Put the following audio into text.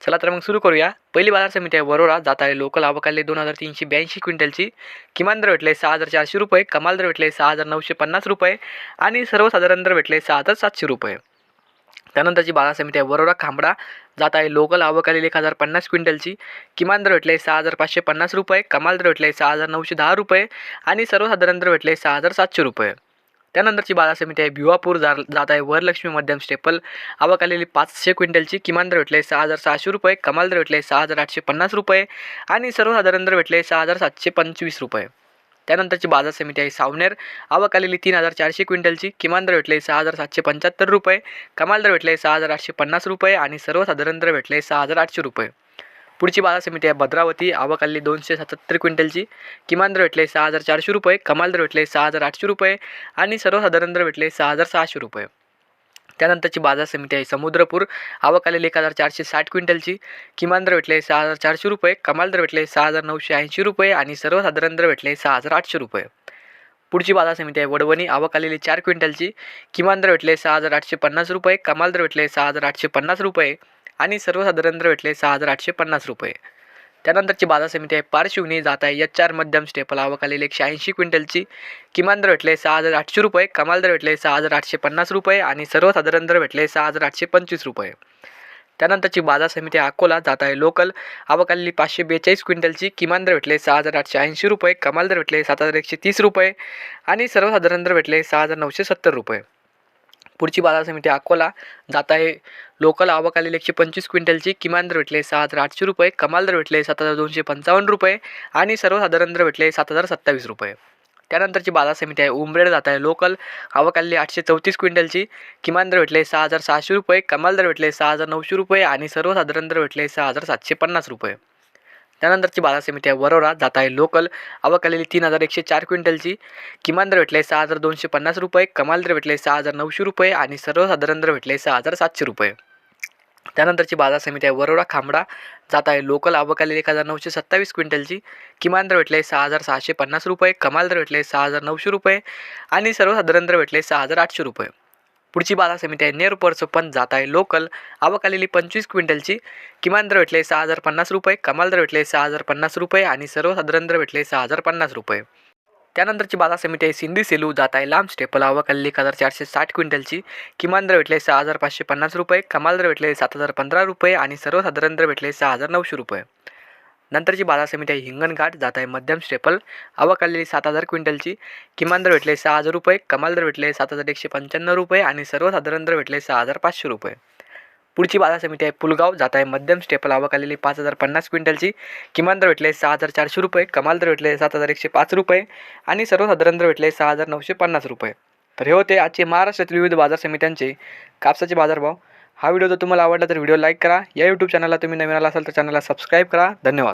चला तर मग सुरू करूया. पहिली बाजार समिती आहे वरोरा. जात आहे लोकल आवकाले दोन हजार तीनशे ब्याऐंशी क्विंटलची. किमान दर भेटले सहा हजार चारशे रुपये. कमाल दर भेटले सहा हजार नऊशे पन्नास रुपये. आणि सर्वसाधारण दर भेटले सहा हजार सातशे रुपये. त्यानंतरची बाजार समिती आहे वरोरा खांबडा. जात आहे लोकल आवक आलेली एक हजार पन्नास क्विंटलची. किमान दर भेटले सहा हजार पाचशे पन्नास रुपये. कमाल दर भेटले सहा हजार नऊशे दहा रुपये. आणि सर्वसाधारण दर भेटले सहा हजार सातशे रुपये. त्यानंतरची बाजार समिती आहे. भिवापूर जा जात आहे. वरलक्ष्मी मध्यम स्टेपल. आवक आलेली पाचशे क्विंटलची किमान दर भेटले सहा हजार सहाशे रुपये. कमाल दर भेटले सहा हजार आठशे पन्नास रुपये. आणि सर्वसाधारण दर भेटले सहा हजार सातशे पंचवीस रुपये. त्यानंतरची बाजार समिती आहे सावनेर. आवक आलेली तीन हजार चारशे क्विंटलची. किमान दर भेटले सहा हजार सातशे पंच्याहत्तर रुपये. कमाल दर भेटले सहा हजार आठशे पन्नास रुपये. आणि सर्वसाधारण दर भेटले सहा हजार आठशे रुपये. पुढची बाजार समिती आहे भद्रावती. आवक आली दोनशे सत्याहत्तर क्विंटलची. किमान दर भेटले सहा हजार चारशे रुपये. कमाल दर भेटले सहा हजार आठशे रुपये. आणि सर्वसाधारण दर भेटले सहा हजार सहाशे रुपये. त्यानंतरची बाजार समिती आहे समुद्रपूर. आवक आलेली एक हजार चारशे साठ क्विंटलची. किमान दर भेटले सहा हजार चारशे रुपये. कमाल दर भेटले सहा हजार नऊशे ऐंशी रुपये. आणि सर्वसाधारण दर भेटले सहा हजार आठशे रुपये. पुढची बाजार समिती आहे वडवणी. आवक आलेली चार क्विंटलची. किमान दर भेटले सहा हजार आठशे पन्नास रुपये. कमाल दर भेटले सहा हजार आठशे पन्नास रुपये. आणि सर्वसाधारण दर भेटले सहा हजार आठशे पन्नास रुपये. त्यानंतरची बाजार समिती आहे पार्श्वनी जात आहे एच चार मध्यम स्टेपल आवकालेली एकशे ऐंशी क्विंटलची. किमान दर भेटले सहा हजार आठशे रुपये कमाल दर भेटले सहा हजार आठशे पन्नास रुपये आणि सर्वसाधारण दर भेटले सहा हजार आठशे पंचवीस रुपये. त्यानंतरची बाजार समिती अकोला जात आहे लोकल आवकालेली पाचशे बेचाळीस क्विंटलची. किमान दर भेटले सहा हजार आठशे ऐंशी रुपये कमाल दर भेटले सात हजार एकशे तीस रुपये आणि सर्वसाधारण दर भेटले सहा हजार नऊशे सत्तर रुपये. पुढची बाजार समिती अकोला जात आहे. लोकल आवक आलेली एकशे पंचवीस क्विंटलची किमान दर भेटले सहा हजार आठशे रुपये कमाल दर भेटले सात हजार दोनशे पंचावन्न रुपये आणि सर्वसाधारण दर भेटले सात हजार सत्तावीस रुपये. त्यानंतरची बाजार समिती आहे उमरेड जात आहे. लोकल आवक आलेली आठशे चौतीस क्विंटलची किमान दर भेटले सहा हजार सहाशे रुपये कमाल दर भेटले सहा हजार नऊशे रुपये आणि सर्वसाधारण दर भेटले सहा हजार सातशे पन्नास रुपये. त्यानंतरची बाजार समिती आहे वरोरा. जात आहे लोकल. आवक आलेली तीन हजार एकशे चार क्विंटलची. किमान दर भेटले सहा हजार दोनशे पन्नास रुपये. कमाल दर भेटले सहा हजार नऊशे रुपये आणि सर्वसाधारण दर भेटले सहा हजार सातशे रुपये. त्यानंतरची बाजार समिती आहे वरोरा खांबडा. जात आहे लोकल. आवक आलेली एक हजार नऊशे सत्तावीस क्विंटलची. किमान दर भेटले सहा हजार सहाशे पन्नास रुपये. कमाल दर भेटले सहा हजार नऊशे रुपये आणि सर्वसाधारण दर भेटले सहा हजार आठशे रुपये. पुढची बाजार समिती आहे. नेरपरचं पण जात आहे. लोकल आवक आलेली पंचवीस क्विंटलची. किमान दर भेटले सहा हजार पन्नास रुपये कमाल दर भेटले सहा हजार पन्नास रुपये आणि सर्वसाधारण दर भेटले सहा हजार पन्नास रुपये. त्यानंतरची बाजार समिती आहे. सिंधी सेलू जात आहे. लांब स्टेपल आवक आलेली एक हजार चारशे साठ क्विंटलची. किमान दर भेटले सहा हजार पाचशे पन्नास रुपये कमाल दर भेटले सात हजार पंधरा रुपये आणि सर्वसाधारण दर भेटले सहा हजार नऊशे रुपये. नंतरची बाजार समिती आहे हिंगणघाट. जात आहे मध्यम स्टेपल आवक आलेली सात हजार क्विंटलची. किमान दर भेटले सहा हजार रुपये. कमाल दर भेटले सात हजार एकशे पंच्याण्णव रुपये आणि सर्वसाधारण दर भेटले सहा हजार पाचशे रुपये. पुढची बाजार समिती आहे पुलगाव. जात आहे मध्यम स्टेपल आवक आलेली पाच हजार पन्नास क्विंटलची. किमान दर भेटले सहा हजार चारशे रुपये. कमाल दर भेटले सात हजार एकशे पाच रुपये आणि सर्वसाधारण दर भेटले सहा हजार नऊशे पन्नास रुपये. तर हे होते आजचे महाराष्ट्रातील विविध बाजार समित्यांचे कापसाचे बाजारभाव. हा व्हिडिओ जर तुम्हाला आवडला तर व्हिडिओ लाईक करा. या यूट्यूब चॅनलला तुम्ही नवीन आला असाल तर चॅनलला सबस्क्राईब करा. धन्यवाद.